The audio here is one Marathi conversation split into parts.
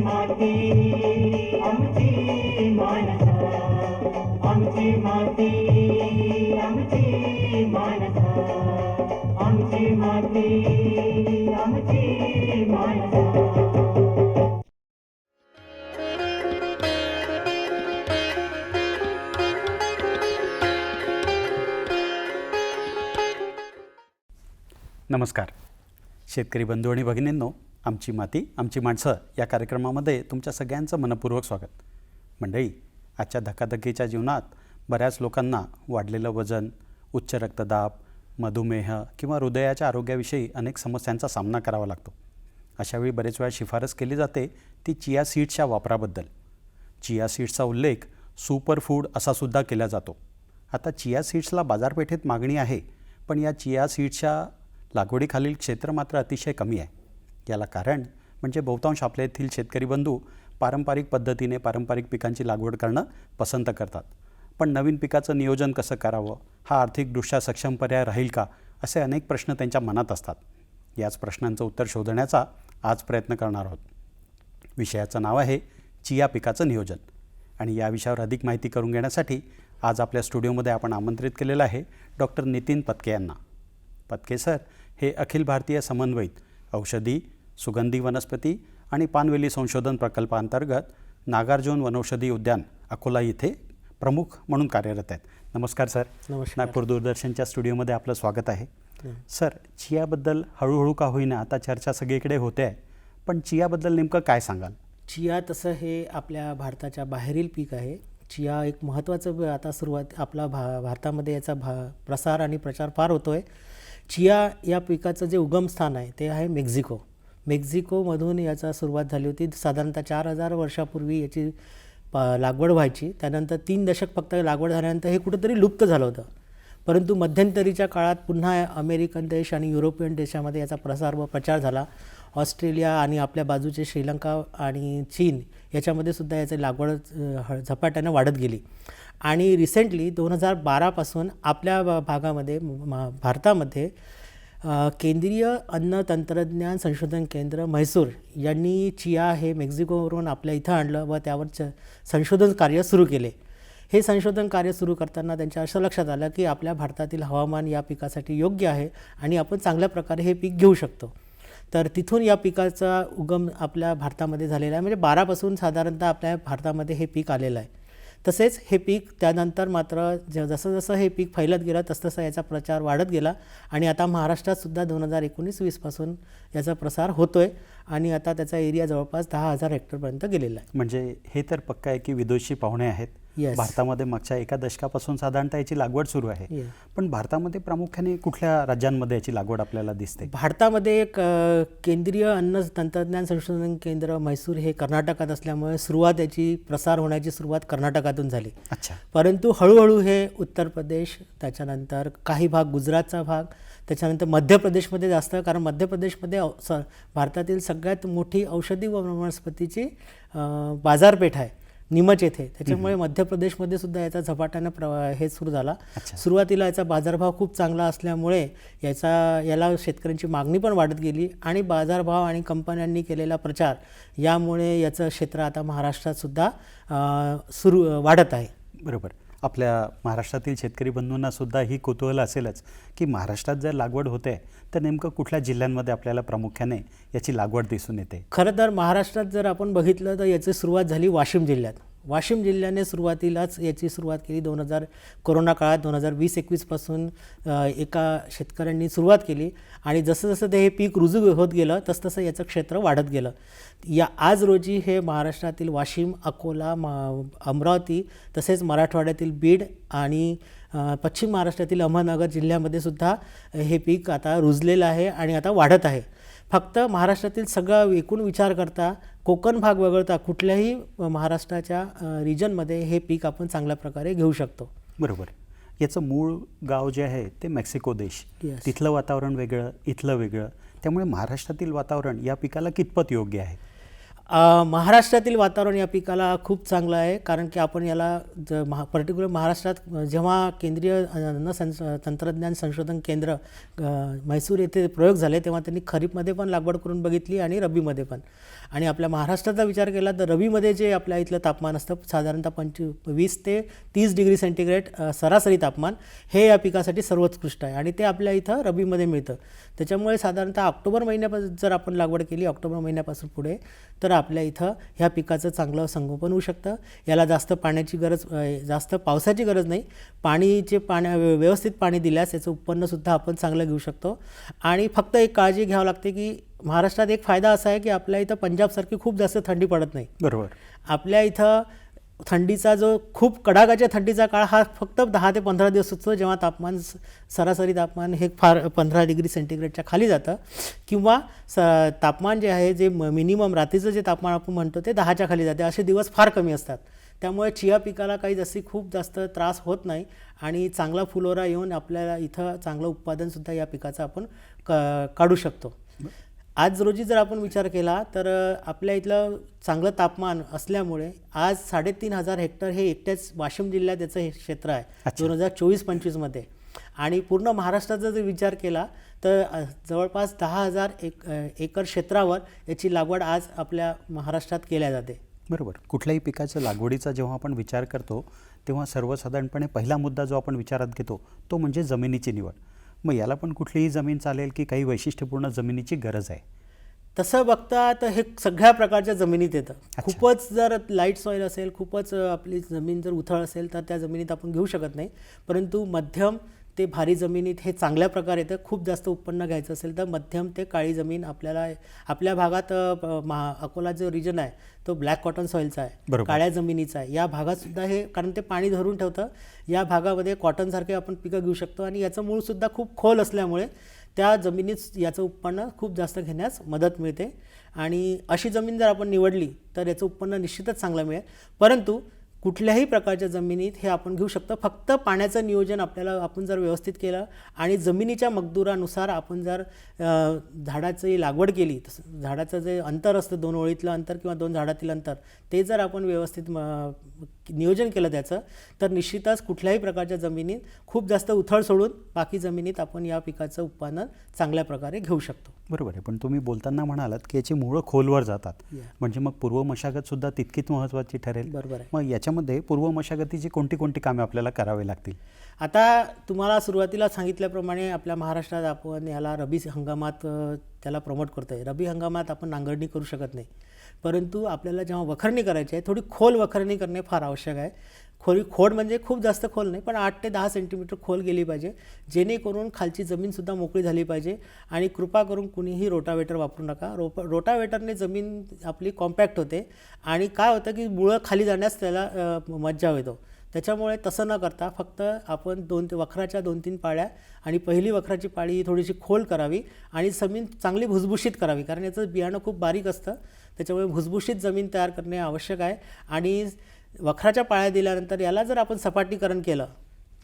माती आमची मानसा. आमची माती आमची मानसा. आमची माती आमची मानसा. नमस्कार. शेतकरी बंधू आणि भगिनींनो आमची माती आमची माणसं या कार्यक्रमामध्ये तुमच्या सगळ्यांचं मनपूर्वक स्वागत. मंडळी आजच्या धकाधकीच्या जीवनात बऱ्याच लोकांना वाढलेलं वजन उच्च रक्तदाब मधुमेह किंवा हृदयाच्या आरोग्याविषयी अनेक समस्यांचा सामना करावा लागतो. अशावेळी बरेच वेळा शिफारस केली जाते ती चिया सीड्सच्या वापराबद्दल. चिया सीड्सचा उल्लेख सुपर फूड असासुद्धा केला जातो. आता चिया सीड्सला बाजारपेठेत मागणी आहे पण या चिया सीड्सच्या लागवडीखालील क्षेत्र मात्र अतिशय कमी आहे. याला कारण म्हणजे बहुतांश आपल्या येथील शेतकरी बंधू पारंपरिक पद्धतीने पारंपरिक पिकांची लागवड करणं पसंत करतात. पण नवीन पिकाचं नियोजन कसं करावं? हा आर्थिकदृष्ट्या सक्षम पर्याय राहील का? असे अनेक प्रश्न त्यांच्या मनात असतात. याच प्रश्नांचं उत्तर शोधण्याचा आज प्रयत्न करणार आहोत. विषयाचं नाव आहे चिया पिकाचं नियोजन. आणि या विषयावर अधिक माहिती करून घेण्यासाठी आज आपल्या स्टुडिओमध्ये आपण आमंत्रित केलेलं आहे डॉक्टर नितीन पत्के यांना. पत्के सर हे अखिल भारतीय समन्वयित औषधी सुगंधी वनस्पती आणि पानवेली संशोधन प्रकल्पांतर्गत नागार्जुन वनौषधी उद्यान अकोला येथे प्रमुख म्हणून कार्यरत आहेत. नमस्कार सर. नमस्कार. नागपूर दूरदर्शनच्या स्टुडिओमध्ये आपलं स्वागत आहे. सर चियाबद्दल हळूहळू का होईना आता चर्चा सगळीकडे होते आहे पण चियाबद्दल नेमकं काय सांगाल? चिया तसं हे आपल्या भारताच्या बाहेरील पीक आहे. चिया एक महत्त्वाचं आता सुरुवात आपला भा भारतामध्ये याचा भा प्रसार आणि प्रचार फार होतो आहे चिया या पिकाचं जे उगमस्थान आहे ते आहे मेक्झिको मेक्झिकोमधून याचा सुरुवात झाली होती. साधारणतः चार हजार वर्षापूर्वी याची प लागवड व्हायची. त्यानंतर तीन दशक फक्त लागवड झाल्यानंतर हे कुठंतरी लुप्त झालं होतं. परंतु मध्यंतरीच्या काळात पुन्हा अमेरिकन देश आणि युरोपियन देशामध्ये याचा प्रसार व प्रचार झाला. ऑस्ट्रेलिया आणि आपल्या बाजूचे श्रीलंका आणि चीन याच्यामध्ये सुद्धा याची लागवड झपाट्यानं वाढत गेली. आणि रिसेंटली दोन हजार बारापासून आपल्या भागामध्ये भारतामध्ये केंद्रीय अन्न तंत्रज्ञान संशोधन केंद्र म्हैसूर यांनी चिया हे मेक्झिकोवरून आपल्या इथं आणलं व त्यावर च संशोधन कार्य सुरू केले. हे संशोधन कार्य सुरू करताना त्यांच्या असं लक्षात आलं की आपल्या भारतातील हवामान या पिकासाठी योग्य आहे आणि आपण चांगल्या प्रकारे हे पीक घेऊ शकतो. तर तिथून या पिकाचा उगम आपल्या भारतामध्ये झालेला आहे. म्हणजे बारापासून साधारणतः आपल्या भारतामध्ये हे पीक आलेलं आहे. तसेच हे पीक त्यानंतर मात्र ज जसं जसं हे पीक फैलत गेलं तसतसा याचा प्रचार वाढत गेला. आणि आता महाराष्ट्रातसुद्धा दोन हजार एकोणीस वीसपासून याचा प्रसार होतो आहे आणि आता त्याचा एरिया जवळपास दहा हजार हेक्टरपर्यंत गेलेला आहे. म्हणजे हे तर पक्का आहे की विदेशी पाहुणे आहेत. Yes. भारतामध्ये मागच्या एका दशकापासून साधारणतः याची लागवड सुरू आहे. Yeah. पण भारतामध्ये प्रामुख्याने कुठल्या राज्यांमध्ये याची लागवड आपल्याला दिसते? भारतामध्ये एक केंद्रीय अन्न तंत्रज्ञान संशोधन केंद्र म्हैसूर हे कर्नाटकात असल्यामुळे सुरुवात याची प्रसार होण्याची सुरुवात कर्नाटकातून झाली. अच्छा. परंतु हळूहळू हे उत्तर प्रदेश त्याच्यानंतर काही भाग गुजरातचा भाग त्याच्यानंतर मध्य प्रदेशमध्ये जास्त कारण मध्य प्रदेशमध्ये भारतातील सगळ्यात मोठी औषधी व वनस्पतीची बाजारपेठ आहे. निमच येथे. त्याच्यामुळे मध्य प्रदेशमध्ये सुद्धा याचा झपाट्यानं प्र हे सुरू झाला. सुरुवातीला याचा बाजारभाव खूप चांगला असल्यामुळे याचा याला शेतकऱ्यांची मागणी पण वाढत गेली आणि बाजारभाव आणि कंपन्यांनी केलेला प्रचार यामुळे याचं क्षेत्र आता महाराष्ट्रात सुद्धा सुरू वाढत आहे. बरोबर. आपल्या महाराष्ट्रातील शेतकरी बंधूंना सुद्धा ही कुतूहल असेलच की महाराष्ट्रात जर लागवड होते तर नेमकं कुठल्या जिल्ह्यांमध्ये आपल्याला प्रामुख्याने याची लागवड दिसून येते? खरं तर महाराष्ट्रात जर आपण बघितलं तर याची सुरुवात झाली वाशिम जिल्ह्यात. वाशिम जिल्ह्याने सुरुवातीलाच याची सुरुवात केली. दोन हजार कोरोना काळात दोन हजार वीस एकवीसपासून एका शेतकऱ्यांनी सुरुवात केली. आणि जसं जसं ते हे पीक रुजू होत गेलं तसतसं याचं क्षेत्र वाढत गेलं. या आज रोजी हे महाराष्ट्रातील वाशिम अकोला मा अमरावती तसेच मराठवाड्यातील बीड आणि पश्चिम महाराष्ट्रातील अहमदनगर जिल्ह्यामध्ये सुद्धा हे पीक आता रुजलेलं आहे आणि आता वाढत आहे. फक्त महाराष्ट्रातील सगळं एकूण विचार करता कोकण भाग वगळता कुठल्याही महाराष्ट्राच्या रिजनमध्ये हे पीक आपण चांगल्या प्रकारे घेऊ शकतो. बरोबर. याचं मूळ गाव जे आहे ते मेक्सिको देश. Yes. तिथलं वातावरण वेगळं इथलं वेगळं. त्यामुळे महाराष्ट्रातील वातावरण या पिकाला कितपत योग्य आहे? महाराष्ट्रातील वातावरण या पिकाला खूप चांगलं आहे कारण की आपण याला ज महा पर्टिक्युलर महाराष्ट्रात जेव्हा केंद्रीय अन्न संस तंत्रज्ञान संशोधन केंद्र म्हैसूर येथे प्रयोग झाले तेव्हा त्यांनी खरीपमध्ये पण लागवड करून बघितली आणि रब्बीमध्ये पण. आणि आपल्या महाराष्ट्राचा विचार केला तर रबीमध्ये जे आपल्या इथलं तापमान असतं साधारणतः पंचवी वीस ते तीस डिग्री सेंटीग्रेड सरासरी तापमान हे या पिकासाठी सर्वोत्कृष्ट आहे. आणि ते आपल्या इथं रबीमध्ये मिळतं. त्याच्यामुळे साधारणतः ऑक्टोबर महिन्यापासून जर आपण लागवड केली ऑक्टोबर महिन्यापासून पुढे तर आपल्या इथं ह्या पिकाचं चांगलं संगोपन होऊ शकतं. याला जास्त पाण्याची गरज जास्त पावसाची गरज नाही. पाणीचे पाण्या व्यवस्थित पाणी दिल्यास याचं उत्पन्नसुद्धा आपण चांगलं घेऊ शकतो. आणि फक्त एक काळजी घ्यावं लागते की महाराष्ट्रात एक फायदा असा आहे की आपल्या इथं पंजाबसारखी खूप जास्त थंडी पडत नाही. बरोबर. आपल्या इथं थंडीचा जो खूप कडाकाच्या थंडीचा काळ हा फक्त दहा ते पंधरा दिवस असतो जेव्हा तापमान स- सरासरी तापमान हे फार पंधरा डिग्री सेंटीग्रेडच्या खाली जातं. किंवा स तापमान जे आहे जे मिनिमम रात्रीचं जे तापमान आपण म्हणतो ते दहाच्या खाली जाते. असे दिवस फार कमी असतात. त्यामुळे चिया पिकाला काही जास्ती खूप जास्त त्रास होत नाही आणि चांगला फुलोरा येऊन आपल्याला इथं चांगलं उत्पादनसुद्धा या पिकाचं आपण क काढू शकतो. आज रोजी जर आपण विचार केला तर आपल्या इथलं चांगलं तापमान असल्यामुळे आज साडेतीन हजार हेक्टर हे एकट्याच वाशिम जिल्ह्यात याचं हे क्षेत्र आहे. दोन हजार चोवीस पंचवीसमध्ये आणि पूर्ण महाराष्ट्राचा जर विचार केला तर जवळपास दहा हजार एक एकर क्षेत्रावर याची लागवड आज आपल्या महाराष्ट्रात केल्या जाते. बरोबर. कुठल्याही पिकाच्या लागवडीचा जेव्हा आपण विचार करतो तेव्हा सर्वसाधारणपणे पहिला मुद्दा जो आपण विचारात घेतो तो म्हणजे जमिनीची निवड. मग याला पण कुठलीही जमीन चालेल की काही वैशिष्ट्यपूर्ण जमिनीची गरज आहे. तसं बघता तर हे सगळ्या प्रकारच्या जमिनीत येतं. खूपच जर लाइट सॉईल असेल खूपच आपली जमीन जर उथळ असेल तर त्या जमिनीत आपण घेऊ शकत नाही. परंतु मध्यम ते भारी जमिनीत हे चांगल्या प्रकारे येतं खूप जास्त उत्पन्न घ्यायचं असेल तर मध्यम ते काळी जमीन आपल्याला आपल्या भागात महा अकोला जो रिजन आहे तो ब्लॅक कॉटन सॉईलचा आहे. काळ्या जमिनीचा आहे. या भागात सुद्धा हे कारण ते पाणी धरून ठेवतं या भागामध्ये कॉटनसारखे आपण पिकं घेऊ शकतो आणि याचं मूळसुद्धा खूप खोल असल्यामुळे त्या जमिनीत याचं उत्पन्न खूप जास्त घेण्यास मदत मिळते. आणि अशी जमीन जर आपण निवडली तर याचं उत्पन्न निश्चितच चांगलं मिळेल. परंतु कुठल्याही प्रकारच्या जमिनीत हे आपण घेऊ शकतो. फक्त पाण्याचं नियोजन आपल्याला आपण जर व्यवस्थित केलं आणि जमिनीच्या मकदुरानुसार आपण जर झाडाची लागवड केली तसं झाडाचं जे अंतर असतं दोन ओळीतलं अंतर किंवा दोन झाडातील अंतर ते जर आपण व्यवस्थित म- नियोजन केलं त्याचं तर निश्चितच कुठल्याही प्रकारच्या जमिनीत खूप जास्त उथळ सोडून बाकी जमिनीत आपण या पिकाचं उत्पादन चांगल्या प्रकारे घेऊ शकतो. बरोबर आहे पण तुम्ही बोलताना म्हणालात की याची मुळं खोलवर जातात. म्हणजे मग पूर्व मशागतसुद्धा तितकीच महत्त्वाची ठरेल. बरोबर आहे. मग याच्यामध्ये पूर्व मशागतीची कोणती कोणती कामे आपल्याला करावी लागतील? आता तुम्हाला सुरुवातीला सांगितल्याप्रमाणे आपल्या महाराष्ट्रात आपण याला रबी हंगामात त्याला प्रमोट करतो आहे रबी हंगामात आपण नांगरणी करू शकत नाही. परंतु आपल्याला जेव्हा वखरणी करायची आहे थोडी खोल वखरणी करणे फार आवश्यक आहे. खोली खोड म्हणजे खूप जास्त खोल नाही पण आठ ते दहा सेंटीमीटर खोल गेली पाहिजे. जेणेकरून खालची जमीनसुद्धा मोकळी झाली पाहिजे. आणि कृपा करून कुणीही रोटावेटर वापरू नका. रोप रोटावेटरने जमीन आपली कॉम्पॅक्ट होते. आणि काय होतं की मुळं खाली जाण्यास त्याला मज्जा येतो. त्याच्यामुळे तसं न करता फक्त आपण दोन ते वखराच्या दोन तीन पाळ्या आणि पहिली वखराची पाळी ही थोडीशी खोल करावी आणि जमीन चांगली भुसभुशीत करावी. कारण याचं बियाणं खूप बारीक असतं. त्याच्यामुळे भुसभुशीत जमीन तयार करणे आवश्यक आहे. आणि वखराच्या पाळ्या दिल्यानंतर याला जर आपण सपाटीकरण केलं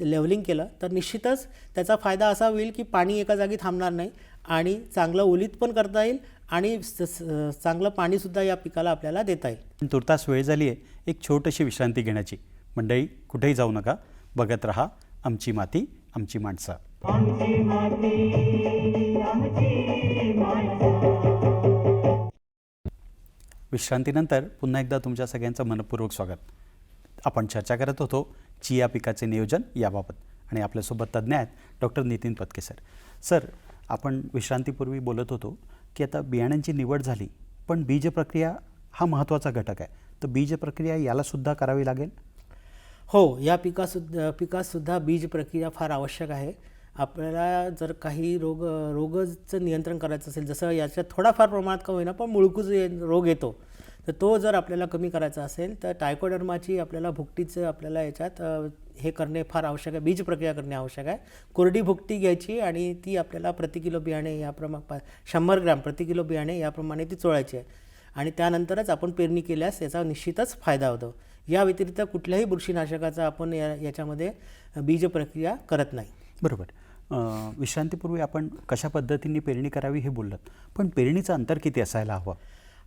लेवलिंग केलं तर निश्चितच त्याचा फायदा असा होईल की पाणी एका जागी थांबणार नाही आणि चांगलं ओलीत पण करता येईल आणि चांगलं पाणीसुद्धा या पिकाला आपल्याला देता येईल. तुर्तास वेळ झाली आहे एक छोटीशी विश्रांती घेण्याची. मंडळी कुठेही जाऊ नका. बघत रहा आमची माती आमची माणसं. विश्रांतीनंतर पुन्हा एकदा तुमच्या सगळ्यांचं मनपूर्वक स्वागत. आपण चर्चा करत होतो चिया पिकाचे नियोजन याबाबत आणि आपल्यासोबत तज्ज्ञ आहेत doctor Nitin Patke sir sir आपण विश्रांतीपूर्वी बोलत होतो की आता बियाण्यांची निवड झाली पण बीज प्रक्रिया हा महत्त्वाचा घटक आहे. तर बीज प्रक्रिया यालासुद्धा करावी लागेल? हो या पिकासुद्धा पिकातसुद्धा बीज प्रक्रिया फार आवश्यक आहे. आपल्याला जर काही रोग रोगचं नियंत्रण करायचं असेल जसं याच्या थोडाफार प्रमाणात का होईना पण मुळकूच ये- रोग येतो. तर तो जर आपल्याला कमी करायचा असेल तर टायकोडर्माची आपल्याला भुकटीचं आपल्याला याच्यात हे करणे फार आवश्यक आहे बीज प्रक्रिया करणे आवश्यक आहे. कोरडी भुकटी घ्यायची आणि ती आपल्याला प्रति किलो बियाणे याप्रमाणे पा शंभर ग्रॅम प्रति किलो बियाणे याप्रमाणे ती चोळायची आहे. आणि त्यानंतरच आपण पेरणी केल्यास याचा निश्चितच फायदा होतो. या व्यतिरिक्त कुठल्याही बुरशीनाशकाचा आपण या याच्यामध्ये बीज प्रक्रिया करत नाही. बरोबर. विश्रांतीपूर्वी आपण कशा पद्धतीने पेरणी करावी हे बोललात. पण पेरणीचं अंतर किती असायला हवं?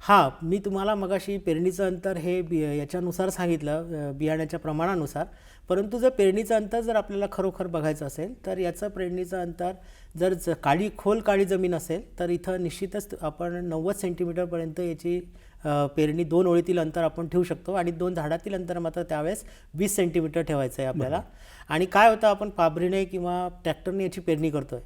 हां मी तुम्हाला मगाशी पेरणीचं अंतर हे बि याच्यानुसार सांगितलं बियाण्याच्या प्रमाणानुसार. परंतु जर पेरणीचं अंतर जर आपल्याला खरोखर बघायचं असेल तर याचं पेरणीचं अंतर जर ज काळी खोल काळी जमीन असेल तर इथं निश्चितच आपण नव्वद सेंटीमीटरपर्यंत याची पेरणी दोन ओळीतील अंतर आपण ठेवू शकतो आणि दोन झाडातील अंतर मात्र त्यावेळेस वीस सेंटीमीटर ठेवायचं आहे आपल्याला. आणि काय होतं आपण पाबरीने किंवा ट्रॅक्टरने याची पेरणी करतोय.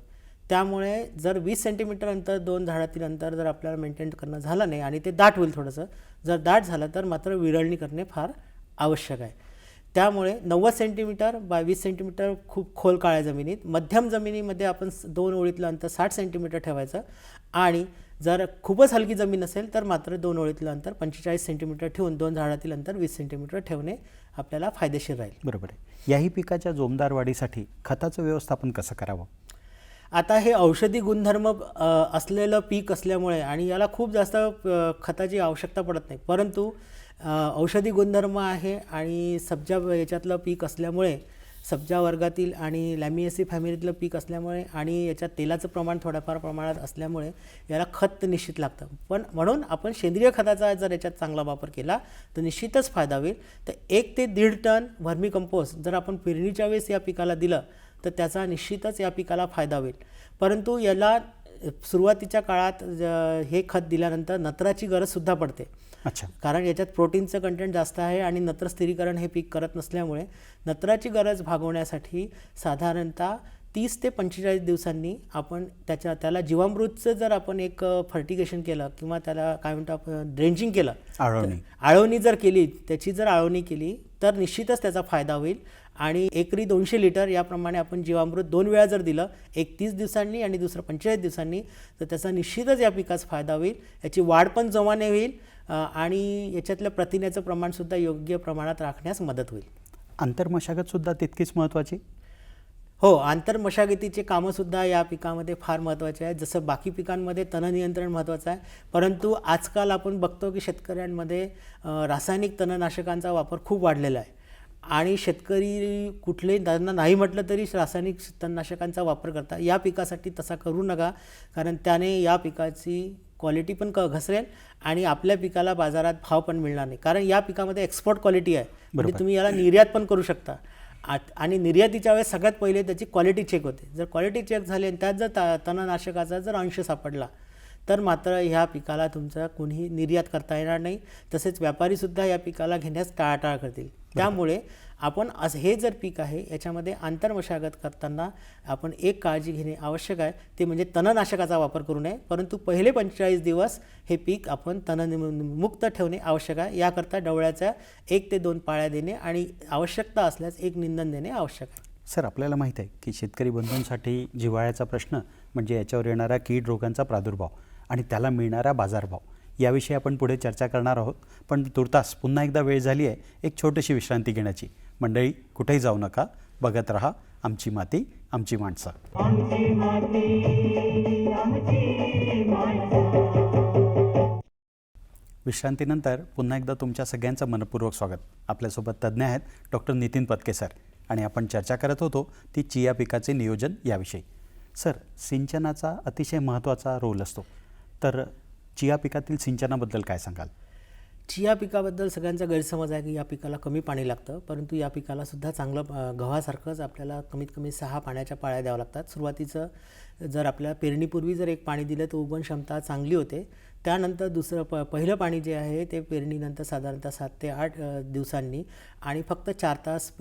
त्यामुळे जर वीस सेंटीमीटर अंतर दोन झाडातील अंतर जर आपल्याला मेंटेन करणं झालं नाही आणि ते दाट होईल थोडंसं जर दाट झालं तर मात्र विरळणी करणे फार आवश्यक आहे. त्यामुळे नव्वद सेंटीमीटर बाय वीस सेंटीमीटर खूप खोल काळ्या जमिनीत मध्यम जमिनीमध्ये आपण दोन ओळीतलं अंतर साठ सेंटीमीटर ठेवायचं आणि जर खूपच हलकी जमीन असेल तर मात्र दोन ओळीतलं अंतर पंचेचाळीस सेंटीमीटर ठेवून दोन झाडातील अंतर वीस सेंटीमीटर ठेवणे आपल्याला फायदेशीर राहील. बरोबर आहे. याही पिकाच्या जोमदार वाढीसाठी खताचं व्यवस्थापन कसं करावं? आता हे औषधी गुणधर्म असलेलं पीक असल्यामुळे आणि याला खूप जास्त खताची आवश्यकता पडत नाही. परंतु औषधी गुणधर्म आहे आणि सब्जा याच्यातलं पीक असल्यामुळे सब्जा वर्गातील आणि लॅमिएसी फॅमिलीतलं पीक असल्यामुळे आणि याच्यात तेलाचं प्रमाण थोड्याफार प्रमाणात असल्यामुळे याला खत निश्चित लागतं. पण म्हणून आपण सेंद्रिय खताचा जर याच्यात चांगला वापर केला तर निश्चितच फायदा होईल. तर एक ते दीड टन व्हर्मी कंपोस्ट जर आपण पेरणीच्या वेळेस या पिकाला दिलं तर त्याचा निश्चितच या पिकाला फायदा होईल. परंतु याला सुरुवातीच्या काळात हे खत दिल्यानंतर नत्राची गरजसुद्धा पडते. अच्छा. कारण याच्यात प्रोटीनचं कंटेंट जास्त आहे आणि नत्र स्थिरीकरण हे पीक करत नसल्यामुळे नत्राची गरज भागवण्यासाठी साधारणतः तीस ते पंचेचाळीस दिवसांनी आपण त्याच्या त्याला जीवामृतचं जर आपण एक फर्टिगेशन केलं किंवा त्याला काय म्हणतो आपण ड्रेंचिंग केलं आळवणी. आळवणी जर केली त्याची जर आळवणी केली तर निश्चितच त्याचा फायदा होईल. आणि एकरी दोनशे लिटर याप्रमाणे आपण जीवामृत दोन वेळा जर दिलं एक तीस दिवसांनी आणि दुसरं पंचेचाळीस दिवसांनी तर त्याचा निश्चितच या पिकास फायदा होईल. याची वाढ पण जोमाने होईल. आणि याच्यातल्या प्रथिन्याचं प्रमाणसुद्धा योग्य प्रमाणात राखण्यास मदत होईल. आंतरमशागतसुद्धा तितकीच महत्त्वाची हो आंतरमशागतीचे कामंसुद्धा या पिकामध्ये फार महत्त्वाचे आहेत. जसं बाकी पिकांमध्ये तणनियंत्रण महत्त्वाचं आहे. परंतु आजकाल आपण बघतो की शेतकऱ्यांमध्ये रासायनिक तणनाशकांचा वापर खूप वाढलेला आहे. आणि शेतकरी कुठले त्यांना नाही म्हटलं तरी रासायनिक तणनाशकांचा वापर करतात या पिकासाठी तसा करू नका. कारण त्याने या पिकाची क्वालिटी पण क घसरेल आणि आपल्या पिकाला बाजारात भाव पण मिळणार नाही. कारण या पिकामध्ये एक्सपोर्ट क्वालिटी आहे. म्हणजे तुम्ही याला निर्यात पण करू शकता. आत- आणि निर्यातीच्या वेळेस सगळ्यात पहिले त्याची क्वालिटी चेक होते. जर क्वालिटी चेक झाली आणि त्यात जर ता तणनाशकाचा जर अंश सापडला तर मात्र ह्या पिकाला तुमचा कोणीही निर्यात करता येणार नाही. तसेच व्यापारीसुद्धा या पिकाला घेण्यास टाळाटाळ करतील. त्यामुळे आपण असं हे जर पीक आहे याच्यामध्ये आंतरमशागत करताना आपण एक काळजी घेणे आवश्यक आहे. ते म्हणजे तणनाशकाचा वापर करू नये परंतु पहिले पंचेचाळीस दिवस हे पीक आपण तणमुक्त ठेवणे आवश्यक आहे. याकरता डवळ्याच्या एक ते दोन पाळ्या देणे आणि आवश्यकता असल्यास एक निंदन देणे आवश्यक आहे. सर आपल्याला माहीत आहे की शेतकरी बंधूंसाठी जिव्हाळ्याचा प्रश्न म्हणजे याच्यावर येणाऱ्या कीड रोगांचा प्रादुर्भाव आणि त्याला मिळणारा बाजारभाव. याविषयी आपण पुढे चर्चा करणार आहोत. पण तुर्तास पुन्हा एकदा वेळ झाली आहे एक छोटीशी विश्रांती घेण्याची. मंडळी कुठेही जाऊ नका. बघत रहा. आमची माती आमची माणसं. विश्रांतीनंतर पुन्हा एकदा तुमच्या सगळ्यांचं मनपूर्वक स्वागत. आपल्यासोबत तज्ज्ञ आहेत डॉक्टर नितीन पत्के सर. आणि आपण चर्चा करत होतो ती चिया पिकाचे नियोजन याविषयी. सर सिंचनाचा अतिशय महत्त्वाचा रोल असतो. तर चिया पिकातील सिंचनाबद्दल काय सांगाल? चिया पिकाबद्दल सगळ्यांचा गैरसमज आहे की या पिकाला कमी पाणी लागतं परंतु या पिकाला सुद्धा चांगलं गव्हासारखंच आपल्याला कमीत कमी सहा पाण्याच्या पाळ्या द्याव्या लागतात. सुरुवातीचं जर आपल्याला पेरणीपूर्वी जर एक पाणी दिलं तर उगवण क्षमता चांगली होते. त्यानंतर दुसरं प पहिलं पाणी जे आहे ते पेरणीनंतर साधारणतः सात ते आठ दिवसांनी आणि फक्त चार तास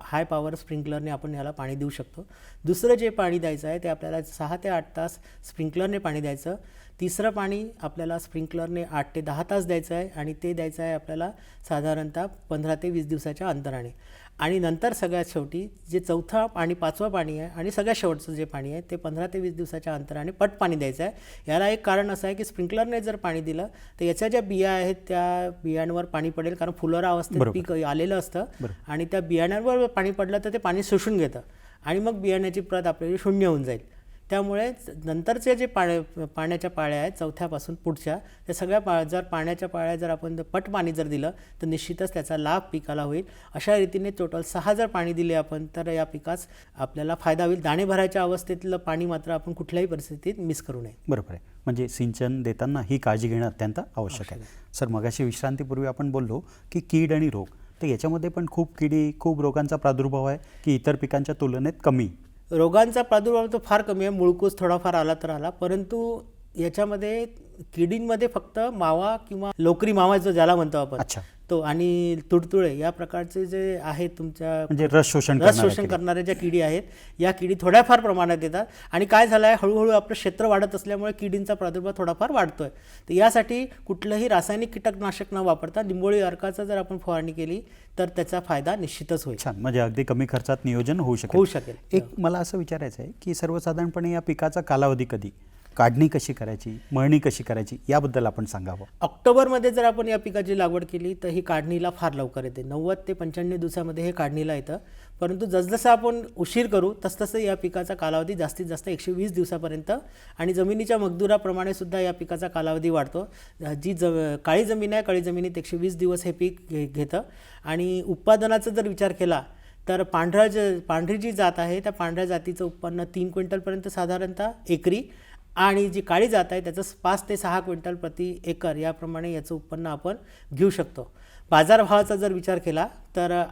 हाय पॉवर स्प्रिंकलरने आपण याला पाणी देऊ शकतो. दुसरं जे पाणी द्यायचं आहे ते आपल्याला सहा ते आठ तास स्प्रिंकलरने पाणी द्यायचं. तिसरं पाणी आपल्याला स्प्रिंकलरने आठ ते दहा तास द्यायचं आहे आणि ते द्यायचं आहे आपल्याला साधारणतः पंधरा ते वीस दिवसाच्या अंतराने. आणि नंतर सगळ्यात शेवटी जे चौथा आणि पाचवं पाणी आहे आणि सगळ्यात शेवटचं जे पाणी आहे ते पंधरा ते वीस दिवसाच्या अंतराने पट पाणी द्यायचं आहे. याला एक कारण असं आहे की स्प्रिंकलरने जर पाणी दिलं तर याच्या ज्या बिया आहेत त्या बियांवर पाणी पडेल कारण फुलोरा अवस्थेत. पीक आलेलं असतं आणि त्या बियाण्यांवर पाणी पडलं तर ते पाणी शोषून घेतं आणि मग बियाण्याची प्रत आपल्याला शून्य होऊन जाईल. त्यामुळे नंतरचे जे पाण्या पाण्याच्या पाळ्या आहेत चौथ्यापासून पुढच्या त्या सगळ्या पा जर पाण्याच्या पाळ्या जर आपण पट पाणी जर दिलं तर निश्चितच त्याचा लाभ पिकाला होईल. अशा रीतीने टोटल सहा जर पाणी दिले आपण तर या पिकास आपल्याला फायदा होईल. दाणे भरायच्या अवस्थेतलं पाणी मात्र आपण कुठल्याही परिस्थितीत मिस करू नये. बरोबर आहे. म्हणजे सिंचन देताना ही काळजी घेणं अत्यंत आवश्यक आहे. सर मगाशी विश्रांतीपूर्वी आपण बोललो की कीड आणि रोग. तर याच्यामध्ये पण खूप किडी खूप रोगांचा प्रादुर्भाव आहे की इतर पिकांच्या तुलनेत कमी. रोगांचा प्रादुर्भाव तो फार कमी आहे. मुळकूस थोडाफार आला तर आला. परंतु याच्यामध्ये किडींमध्ये फक्त मावा किंवा लोकरी मावा जो ज्याला म्हणतो आपण. अच्छा. तो आणि तुडतुळे या प्रकारचे जे आहेत तुमच्या म्हणजे रस शोषण रस शोषण. करणाऱ्या ज्या किडी आहेत या किडी थोड्याफार प्रमाणात येतात आणि काय झालं आहे हळूहळू आपलं क्षेत्र वाढत असल्यामुळे किडींचा प्रादुर्भाव थोडाफार वाढतोय. तर यासाठी कुठलंही रासायनिक कीटकनाशक न वापरता निंबोळी अर्काचं जर आपण फवारणी केली तर त्याचा फायदा निश्चितच होईल. छान. म्हणजे अगदी कमी खर्चात नियोजन होऊ शकेल. होऊ शकेल. एक मला असं विचारायचं आहे की सर्वसाधारणपणे या पिकाचा कालावधी कधी? काढणी कशी करायची मळणी कशी करायची याबद्दल आपण सांगावं. ऑक्टोबरमध्ये जर आपण या पिकाची लागवड केली तर ही काढणीला फार लवकर येते. नव्वद ते पंच्याण्णव दिवसामध्ये हे काढणीला येतं. परंतु जसजसं आपण उशीर करू तसतसं या पिकाचा कालावधी जास्तीत जास्त एकशे वीस दिवसापर्यंत आणि जमिनीच्या मगदुराप्रमाणे सुद्धा या पिकाचा कालावधी वाढतो. जी ज काळी जमीन आहे काळी जमिनीत एकशे वीस दिवस हे पीक घे घेतं. आणि उत्पादनाचा जर विचार केला तर पांढरा ज पांढरी जी जात आहे त्या पांढऱ्या जातीचं उत्पन्न तीन क्विंटलपर्यंत साधारणतः एकरी आणि जी काळी जात आहे त्याचं पाच ते सहा क्विंटल प्रति एकर याप्रमाणे याचं उत्पन्न आपण घेऊ शकतो. बाजारभावाचा जर विचार केला तर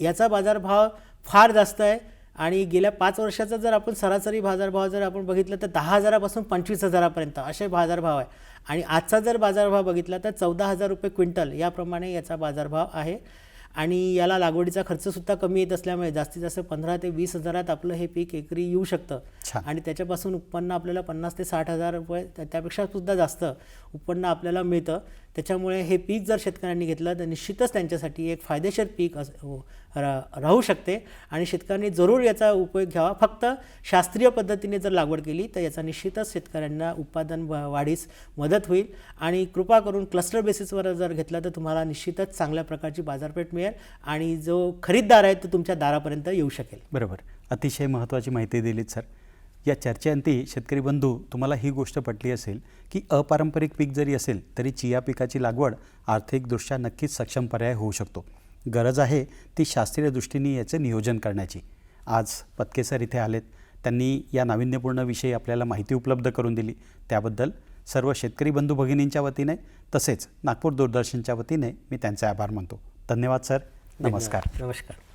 याचा बाजारभाव फार जास्त आहे आणि गेल्या पाच वर्षाचा जर आपण सरासरी बाजारभाव जर आपण बघितलं तर दहा हजारापासून पंचवीस हजारापर्यंत असे बाजारभाव आहे. आणि आजचा जर बाजारभाव बघितला तर चौदा हजार रुपये क्विंटल याप्रमाणे याचा बाजारभाव आहे. आणि याला लागवडीचा खर्चसुद्धा कमी येत असल्यामुळे जास्तीत जास्त पंधरा ते वीस हजारात आपलं हे पीक एकरी येऊ शकतं. आणि त्याच्यापासून उत्पन्न आपल्याला पन्नास ते साठ हजार रुपये त्या- त्यापेक्षा सुद्धा जास्त उत्पन्न आपल्याला मिळतं त्याच्यामुळे हे पीक जर शेतकऱ्यांनी घेतलं तर निश्चितच त्यांच्यासाठी एक फायदेशीर पीक अस हो, रा- राहू शकते. आणि शेतकऱ्यांनी जरूर याचा उपयोग घ्यावा. फक्त शास्त्रीय पद्धतीने जर लागवड केली तर याचा निश्चितच शेतकऱ्यांना उत्पादन वाढीस मदत होईल. आणि कृपा करून क्लस्टर बेसिसवर जर घेतलं तर तुम्हाला निश्चितच चांगल्या प्रकारची बाजारपेठ मिळेल आणि जो खरीददार आहे तो तुमच्या दारापर्यंत येऊ शकेल. बरोबर. अतिशय महत्त्वाची माहिती दिलीत सर. या चर्चेअंती शेतकरी बंधू तुम्हाला ही गोष्ट पटली असेल की अपारंपरिक पीक जरी असेल तरी चिया पिकाची लागवड आर्थिकदृष्ट्या नक्कीच सक्षम पर्याय होऊ शकतो. गरज आहे ती शास्त्रीय दृष्टीने याचे नियोजन करण्याची. आज पत्के सर इथे आलेत. त्यांनी या नाविन्यपूर्ण विषयी आपल्याला माहिती उपलब्ध करून दिली. त्याबद्दल सर्व शेतकरी बंधू भगिनींच्या वतीने तसेच नागपूर दूरदर्शनच्या वतीने मी त्यांचे आभार मानतो. धन्यवाद सर. नमस्कार. नमस्कार.